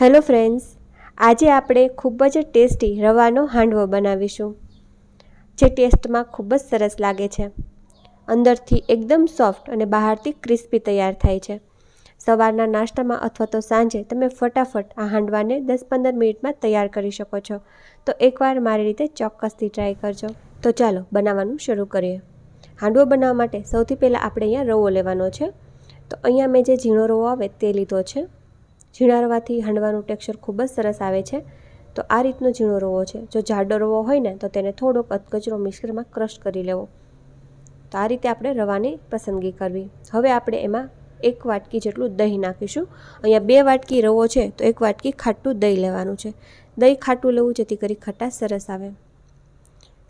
Hello friends, આજે આપણે ખૂબ જ ટેસ્ટી રવાનો હાંડવો બનાવીશું, જે ટેસ્ટમાં ખૂબ જ સરસ લાગે છે. અંદરથી એકદમ સોફ્ટ અને બહારથી ક્રિસ્પી તૈયાર થાય છે. સવારના નાસ્તામાં અથવા તો સાંજે તમે ફટાફટ આ હાંડવાને દસ પંદર મિનિટમાં તૈયાર કરી શકો છો. તો એકવાર મારી રીતે ચોક્કસથી ટ્રાય કરજો. તો ચાલો બનાવવાનું શરૂ કરીએ. હાંડવો બનાવવા માટે સૌથી પહેલાં આપણે અહીંયા રવો લેવાનો છે. તો અહીંયા મેં જે ઝીણો રવો આવે તે લીધો છે. ઝીણા રવાથી હાંડવાનું ટેક્સચર ખૂબ જ સરસ આવે છે. તો આ રીતનો ઝીણો રવો છે. જો જાડો રવો હોય ને, તો તેને થોડોક અધકચરો મિક્સરમાં ક્રશ કરી લેવો. તો આ રીતે આપણે રવાની પસંદગી કરવી. હવે આપણે એમાં એક વાટકી જેટલું દહીં નાખીશું. અહીંયા બે વાટકી રવો છે, તો એક વાટકી ખાટું દહીં લેવાનું છે. દહીં ખાટું લેવું, જેથી કરી ખટાશ સરસ આવે.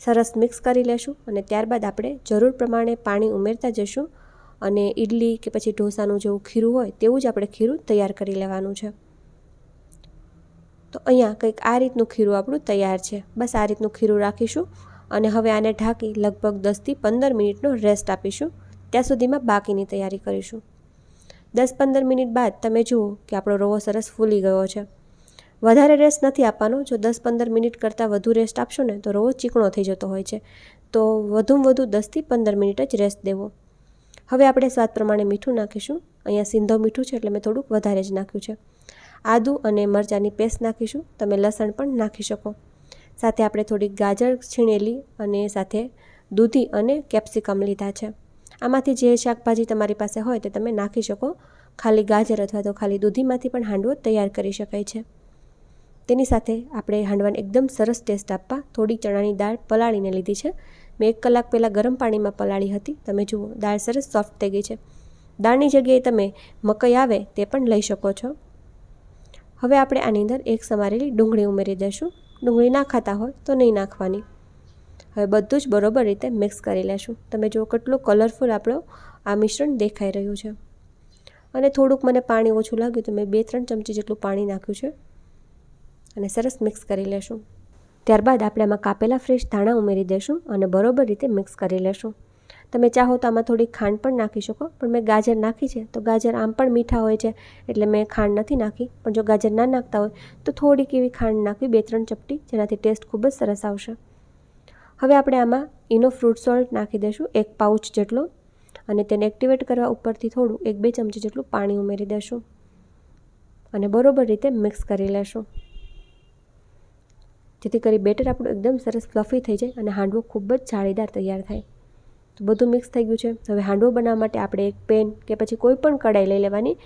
સરસ મિક્સ કરી લેશું અને ત્યારબાદ આપણે જરૂર પ્રમાણે પાણી ઉમેરતા જઈશું અને ઇડલી કે પછી ઢોસાનું જેવું ખીરું હોય તેવું જ આપણે ખીરું તૈયાર કરી લેવાનું છે. તો અહીંયા કંઈક આ રીતનું ખીરું આપણું તૈયાર છે. બસ આ રીતનું ખીરું રાખીશું અને હવે આને ઢાંકી લગભગ દસથી પંદર મિનિટનો રેસ્ટ આપીશું. ત્યાં સુધીમાં બાકીની તૈયારી કરીશું. દસ પંદર મિનિટ બાદ તમે જુઓ કે આપણો રવો સરસ ફૂલી ગયો છે. વધારે રેસ્ટ નથી આપવાનો. જો દસ પંદર મિનિટ કરતાં વધુ રેસ્ટ આપશો ને તો રવો ચીકણો થઈ જતો હોય છે. તો વધુમાં વધુ દસથી પંદર મિનિટ જ રેસ્ટ દેવો. હવે આપણે સ્વાદ પ્રમાણે મીઠું નાખીશું. અહીંયા સિંધો મીઠું છે એટલે મેં થોડુંક વધારે જ નાખ્યું છે. આદું અને મરચાંની પેસ્ટ નાખીશું. તમે લસણ પણ નાખી શકો. સાથે આપણે થોડીક ગાજર છીણેલી અને સાથે દૂધી અને કેપ્સિકમ લીધા છે. આમાંથી જે શાકભાજી તમારી પાસે હોય તે તમે નાખી શકો. ખાલી ગાજર અથવા તો ખાલી દૂધીમાંથી પણ હાંડવો તૈયાર કરી શકાય છે. તેની સાથે આપણે હાંડવાને એકદમ સરસ ટેસ્ટ આપવા થોડી ચણાની દાળ પલાળીને લીધી છે. મેં એક કલાક પહેલાં ગરમ પાણીમાં પલાળી હતી. તમે જુઓ, દાળ સરસ સોફ્ટ થઈ ગઈ છે. દાળની જગ્યાએ તમે મકઈ આવે તે પણ લઈ શકો છો. હવે આપણે આની અંદર એક સમારેલી ડુંગળી ઉમેરી દઈશું. ડુંગળી ના ખાતા હોય તો નહીં નાખવાની. હવે બધું જ બરોબર રીતે મિક્સ કરી લેશું. તમે જુઓ કેટલું કલરફુલ આપણો આ મિશ્રણ દેખાઈ રહ્યું છે. અને થોડુંક મને પાણી ઓછું લાગ્યું તો મેં બે ત્રણ ચમચી જેટલું પાણી નાખ્યું છે. અને સરસ મિક્સ કરી લેશું. ત્યારબાદ આપણે આમાં કાપેલા ફ્રેશ ધાણા ઉમેરી દઈશું અને બરોબર રીતે મિક્સ કરી લેશું. તમે ચાહો તો આમાં થોડી ખાંડ પણ નાખી શકો, પણ મેં ગાજર નાખી છે, તો ગાજર આમ પણ મીઠા હોય છે, એટલે મેં ખાંડ નથી નાખી, પણ જો ગાજર ના નાખતા હોય, તો થોડીક એવી ખાંડ નાખવી, બે ત્રણ ચપટી, જેનાથી ટેસ્ટ ખૂબ જ સરસ આવશે. હવે આપણે આમાં ઇનો ફ્રૂટ સોલ્ટ નાખી દઈશું એક પાઉચ જેટલો, અને તેને એક્ટિવેટ કરવા ઉપરથી થોડું, એક બે ચમચી જેટલું પાણી ઉમેરી દઈશું અને બરોબર રીતે મિક્સ કરી લેશું. જેથી કરી બેટર આપણું એકદમ સરસ ફ્લફી થઈ જાય અને હાંડવો ખૂબ જ જાળીદાર તૈયાર થાય. તો બધું મિક્સ થઈ ગયું છે. હવે હાંડવો બનાવવા માટે આપણે એક પેન કે પછી કોઈ પણ કઢાઈ લઈ લેવાની.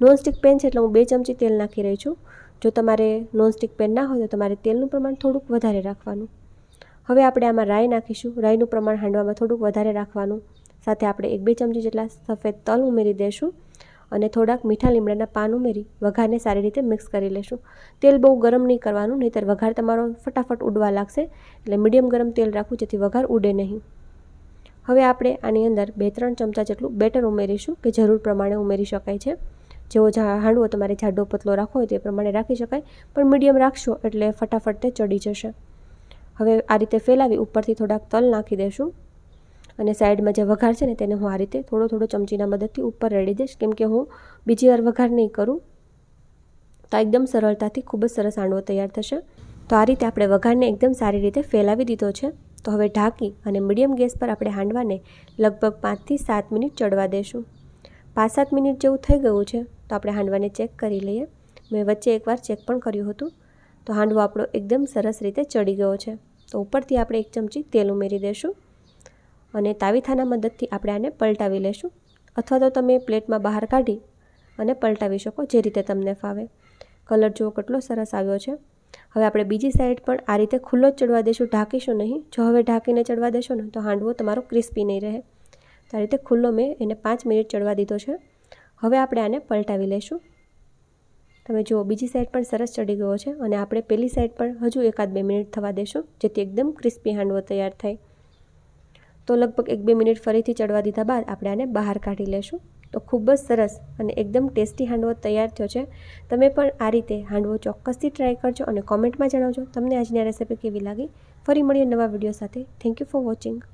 નોનસ્ટિક પેન છે એટલે હું બે ચમચી તેલ નાખી રહી છું. જો તમારે નોનસ્ટિક પેન ના હોય તો તમારે તેલનું પ્રમાણ થોડુંક વધારે રાખવાનું. હવે આપણે આમાં રાઈ નાખીશું. રાઈનું પ્રમાણ હાંડવામાં થોડુંક વધારે રાખવાનું. સાથે આપણે એક બે ચમચી જેટલા સફેદ તલ ઉમેરી દઈશું અને થોડાક મીઠા લીમડાના પાન ઉમેરી વઘારને સારી રીતે મિક્સ કરી લેશું. તેલ બહુ ગરમ નહીં કરવાનું, નહીંતર વઘાર તમારો ફટાફટ ઉડવા લાગશે. એટલે મીડિયમ ગરમ તેલ રાખવું, જેથી વઘાર ઉડે નહીં. હવે આપણે આની અંદર બે ત્રણ ચમચા જેટલું બેટર ઉમેરીશું, કે જરૂર પ્રમાણે ઉમેરી શકાય છે. જેવો હાંડવો તમારે જાડો પતલો રાખવો હોય તે પ્રમાણે રાખી શકાય, પણ મીડિયમ રાખશો એટલે ફટાફટ તે ચડી જશે. હવે આ રીતે ફેલાવી ઉપરથી થોડાક તલ નાખી દઈશું અને સાઈડમાં જે વઘાર છે ને તેને હું આ રીતે થોડો થોડો ચમચીના મદદથી ઉપર રેડી દઈશ. કેમ કે હું બીજી વાર વઘાર નહીં કરું. તો એકદમ સરળતાથી ખૂબ જ સરસ હાંડવો તૈયાર થશે. તો આ રીતે આપણે વઘારને એકદમ સારી રીતે ફેલાવી દીધો છે. તો હવે ઢાંકી અને મીડિયમ ગેસ પર આપણે હાંડવાને લગભગ પાંચથી સાત મિનિટ ચડવા દઈશું પાંચ સાત મિનિટ જેવું થઈ ગયું છે, તો આપણે હાંડવાને ચેક કરી લઈએ. મેં વચ્ચે એકવાર ચેક પણ કર્યું હતું. તો હાંડવો આપણો એકદમ સરસ રીતે ચડી ગયો છે. તો ઉપરથી આપણે એક ચમચી તેલ ઉમેરી દઈશું અને તાવીથાના મદદથી આપણે આને પલટાવી લેશું. અથવા તો તમે પ્લેટમાં બહાર કાઢી અને પલટાવી શકો જે રીતે તમને ફાવે. કલર જુઓ કેટલો સરસ આવ્યો છે. હવે આપણે બીજી સાઈડ પણ આ રીતે ખુલ્લો જ ચડવા દઈશું ઢાંકીશું નહીં. જો હવે ઢાંકીને ચડવા દેશો ને, તો હાંડવો તમારો ક્રિસ્પી નહીં રહે. તો આ રીતે ખુલ્લો મેં એને પાંચ મિનિટ ચડવા દીધો છે. હવે આપણે આને પલટાવી લઈશું તમે જુઓ, બીજી સાઈડ પણ સરસ ચડી ગયો છે અને આપણે પેલી સાઈડ પણ હજુ એકાદ બે મિનિટ થવા દેશું, જેથી એકદમ ક્રિસ્પી હાંડવો તૈયાર થાય. તો લગભગ એક બે મિનિટ ફરીથી ચડવા દીધા બાદ આપણે આને બહાર કાઢી લેશું. તો ખૂબ જ સરસ અને એકદમ ટેસ્ટી હાંડવો તૈયાર થયો છે. તમે પણ આ રીતે હાંડવો ચોક્કસથી ટ્રાય કરજો અને કોમેન્ટમાં જણાવજો. તમને આજની આ રેસીપી કેવી લાગી? ફરી મળીએ નવા વીડિયો સાથે. Thank you for watching